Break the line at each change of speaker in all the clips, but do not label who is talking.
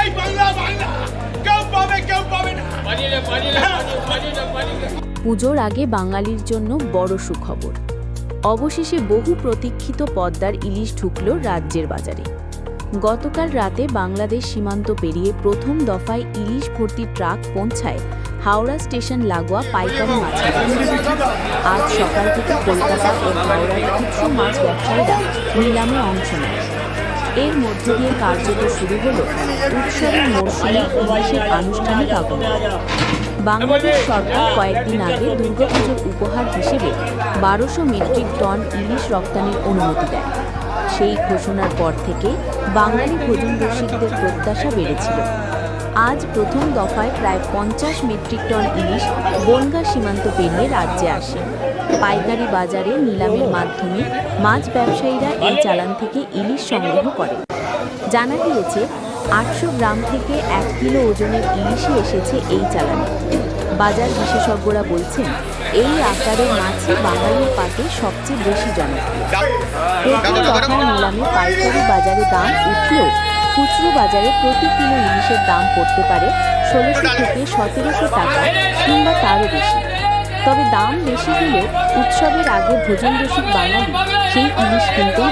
এই বাংলা বাংলা কেউ পাবে কেউ পাবে না।
পুজোর আগে বাঙালির জন্য বড় সুখবর। অবশেষে বহু প্রতীক্ষিত পদ্মার ইলিশ ঢুকল রাজ্যের বাজারে। গতকাল রাতে বাংলাদেশ সীমান্ত পেরিয়ে প্রথম দফায় ইলিশ ভর্তি ট্রাক পৌঁছায় হাওড়া স্টেশন লাগোয়া পাইকারি মাছ আজ সকাল থেকে কলকাতা ও হাওড়ার খুচরো মাছ ব্যবসায়ীরা নিলামে অংশ নেয়। এর মধ্য দিয়ে কার্যত শুরু হল উৎসবের মরশুমে পুলিশের আনুষ্ঠানিক আগমন। বাংলাদেশ সরকার কয়েকদিন আগে দুর্গাপুজোর উপহার হিসেবে বারোশো মেট্রিক টন ইলিশ রপ্তানির অনুমতি দেয়। সেই ঘোষণার পর থেকে বাঙালি ভোজন রসিকদের প্রত্যাশা বেড়েছিল। আজ প্রথম দফায় প্রায় পঞ্চাশ মেট্রিক টন ইলিশ বনগা সীমান্ত পেরিয়ে রাজ্যে আসে। পাইকারি বাজারে নিলামের মাধ্যমে মাছ ব্যবসায়ীরা এই চালান থেকে ইলিশ সংগ্রহ করে জানা গিয়েছে, আটশো গ্রাম থেকে এক কিলো ওজনের ইলিশই এসেছে এই চালানে। বাজার বিশেষজ্ঞরা বলছেন, এই আকারের মাছই বাঙালির পাতে সবচেয়ে বেশি জনপ্রিয়। প্রথম দফার নিলামে পাইকারি বাজারে দাম উঠলেও খুচরো বাজারে প্রতি কিলো ইলিশের দাম পড়তে পারে ষোলোশো থেকে সতেরোশো টাকা কিংবা তারও বেশি। তবে দাম বেশি হলেও উৎসবের আগে ভোজন রসিক বাঙালি সেই ইলিশ কিনতেই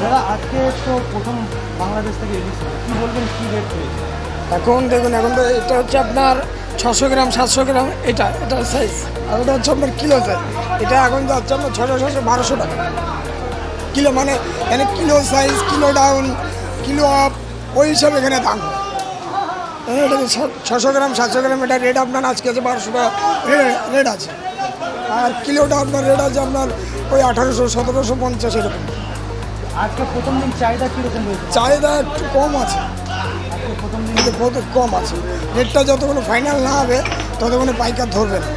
দাদা আজকে তো প্রথম বাংলাদেশ থেকে ইলিশ কি বলবেন কি রেট
এখন দেখুন এখন তো এটা হচ্ছে আপনার ছশো গ্রাম সাতশো গ্রাম এটা এটা সাইজ আর ওটা হচ্ছে আপনার কিলো সাইজ এটা এখন যাচ্ছে আপনার ছশো ছশো বারোশো টাকা। কিলো মানে এখানে kilo size kilo down kilo up ওই হিসাবে এখানে দাম। এটা ছশো গ্রাম সাতশো গ্রাম এটা রেট আপনার আজকে আছে বারোশো টাকা। রেট আছে। আর কিলোটা আপনার রেট আছে আপনার ওই আঠারোশো সতেরোশো পঞ্চাশ এরকম।
আজকে প্রথম দিন চাহিদা কীরকম
চাহিদা একটু কম আছে।
প্রথম দিন
কিন্তু বহুত কম আছে রেটটা যতক্ষণ ফাইনাল না হবে ততক্ষণে পাইকার ধরবে না